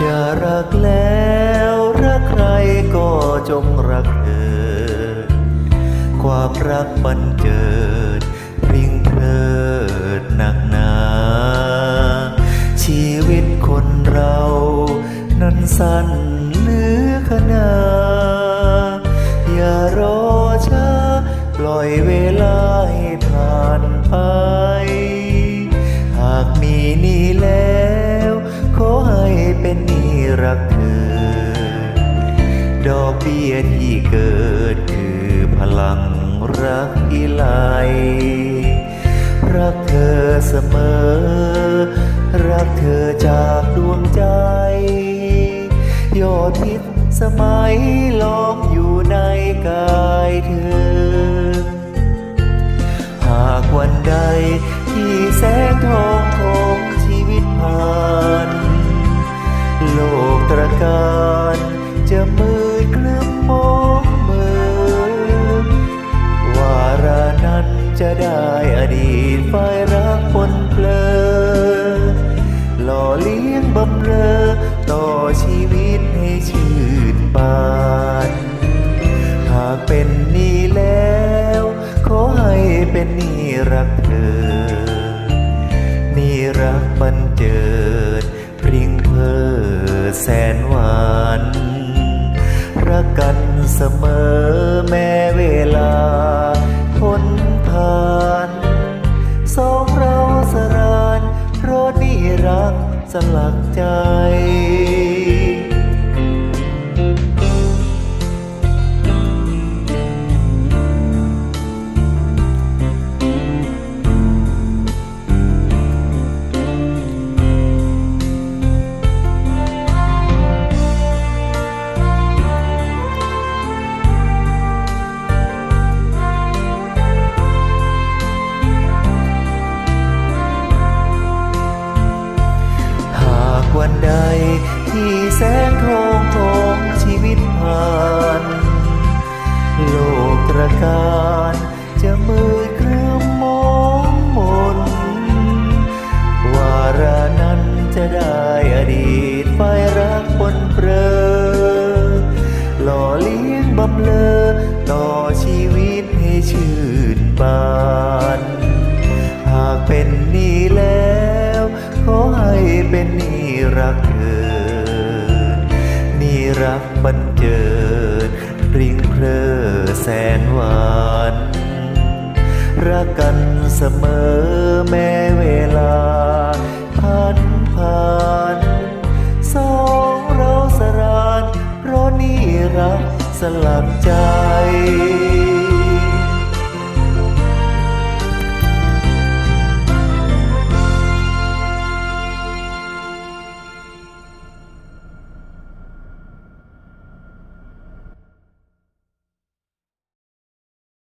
จะรักแล้วรักใครก็จงรักเธอ ความรักบันเจิดพริ้งเพลิดหนักหนา ชีวิตคนเรา นั้นสั้นเหลือขนา รักเธอ ดอกเบี้ยที่เกิดคือพลังรักอีไลรักเธอเสมอ รักเธอจากดวงใจ ยอดพิษสมัยล้อมอยู่ในกายเธอ เลี้ยงบำเรอ ต่อชีวิตให้ชื่นบาน หากเป็นนี่แล้ว ขอให้เป็นนี่รักเธอ นี่รักบันเจิดพริ้งเพอแสนหวานรักกันเสมอ สลักใจ วันใด ที่แสงทองของชีวิตผ่าน โลกตระการจะมืดครึ้มมองมนวาระนั้นจะได้อดีตไฟรักปนเปรอหล่อเลี้ยงบำเลอต่อชีวิตให้ชื่นบานหากเป็นนี่แล้ว ขอให้เป็นนี่ รักเธอนี่รักบันเจิดริงเพลอแสนหวานรักกันเสมอแม้เวลาผ่านผ่านสองเราสรานเพราะนี่รักสลักใจ